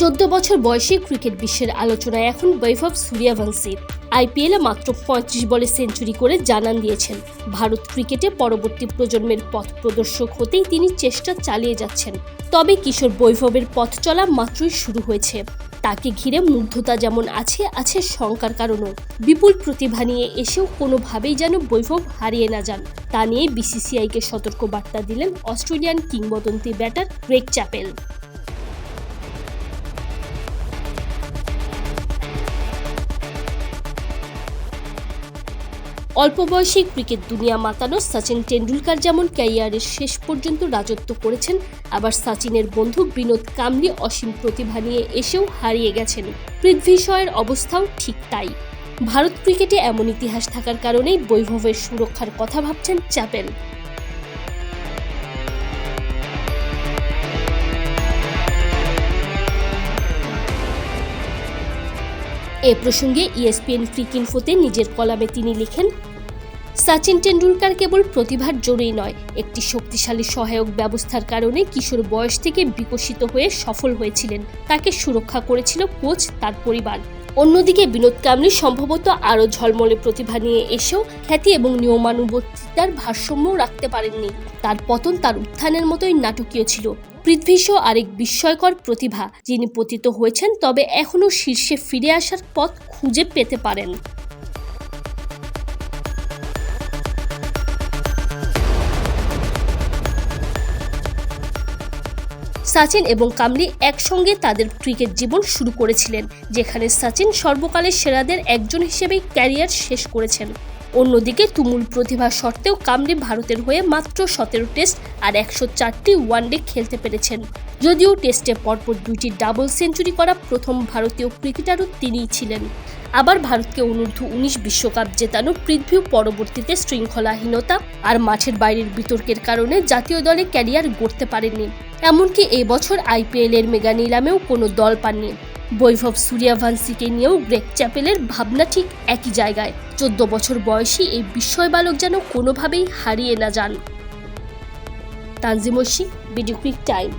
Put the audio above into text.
চোদ্দ বছর বয়সে ক্রিকেট বিশ্বের আলোচনায় এখন বৈভব সূর্যবংশী। আইপিএলে মাত্র পঁয়ত্রিশ বলে সেঞ্চুরি করে জানান দিয়েছেন। ভারত ক্রিকেটে পরবর্তী প্রজন্মের পথ প্রদর্শক হতেই তিনি চেষ্টা চালিয়ে যাচ্ছেন। তবে কিশোর বৈভবের পথ চলা মাত্রই শুরু হয়েছে। তাকে ঘিরে মুগ্ধতা যেমন আছে আছে শঙ্কার কারণও। বিপুল প্রতিভা নিয়ে এসেও কোনোভাবেই যেন বৈভব হারিয়ে না যান। তা নিয়ে বিসিসিআইকে সতর্ক বার্তা দিলেন অস্ট্রেলিয়ান কিংবদন্তি ব্যাটার গ্রেগ চ্যাপেল। অল্প বয়সে ক্রিকেট দুনিয়া মাতানো সচিন টেন্ডুলকার যেমন ক্যারিয়ারের শেষ পর্যন্ত রাজত্ব করেছেন, আবার সচিনের বন্ধু বিনোদ কামলি অসীম প্রতিভা নিয়ে এসেও হারিয়ে গেছেন। পৃথ্বী শয়ের অবস্থাও ঠিক তাই। ভারত ক্রিকেটে এমন ইতিহাস থাকার কারণেই বৈভবের সুরক্ষার কথা ভাবছেন চ্যাপেল। এ প্রসঙ্গে ইএসপিএন ফ্রিক ইনফোতে নিজের কলামে তিনি লিখেন সচিন টেন্ডুলকার কেবল প্রতিভার জোরেই নয়, একটি শক্তিশালী সহায়ক ব্যবস্থার কারণে কিশোর বয়স থেকে বিকশিত হয়ে সফল হয়েছিলেন। তাকে সুরক্ষা করেছিল কোচ তার পরিবার। অন্যদিকে বিনোদ কামলি সম্ভবত আরও ঝলমলে প্রতিভা নিয়ে এসেও খ্যাতি এবং নিয়মানুবর্তিতার ভারসাম্য রাখতে পারেননি। তার পতন তার উত্থানের মতোই নাটকীয় ছিল। পৃথ্বীশও আরেক বিস্ময়কর প্রতিভা, যিনি পতিত হয়েছেন তবে এখনও শীর্ষে ফিরে আসার পথ খুঁজে পেতে পারেন। সচিন এবং কামলি একসঙ্গে তাদের ক্রিকেট জীবন শুরু করেছিলেন, যেখানে সচিন সর্বকালের সেরাদের একজন হিসেবেই ক্যারিয়ার শেষ করেছেন। অন্যদিকে তুমুল প্রতিভা সত্ত্বেও কামলি ভারতের হয়ে মাত্র সতেরো টেস্ট আর একশো চারটি ওয়ানডে খেলতে পেরেছেন। যদিও টেস্টে পরপর দুইটি ডাবল সেঞ্চুরি করা প্রথম ভারতীয় ক্রিকেটারও তিনিই ছিলেন। আবার ভারতকে অনূর্ধ্ব উনিশ বিশ্বকাপ জেতানো পৃথ্বীও পরবর্তীতে শৃঙ্খলাহীনতা আর মাঠের বাইরের বিতর্কের কারণে জাতীয় দলে ক্যারিয়ার গড়তে পারেননি। এমনকি এই বছর আইপিএল এর মেগা নিলামেও কোনো দল পাননি। বৈভব সূর্যবংশীকে নিয়েও গ্রেক চ্যাপেলের ভাবনা ঠিক একই জায়গায়। চোদ্দ বছর বয়সী এই বিস্ময় বালক যেন কোনোভাবেই হারিয়ে না যান। তানজিমসি বিডি টাইম।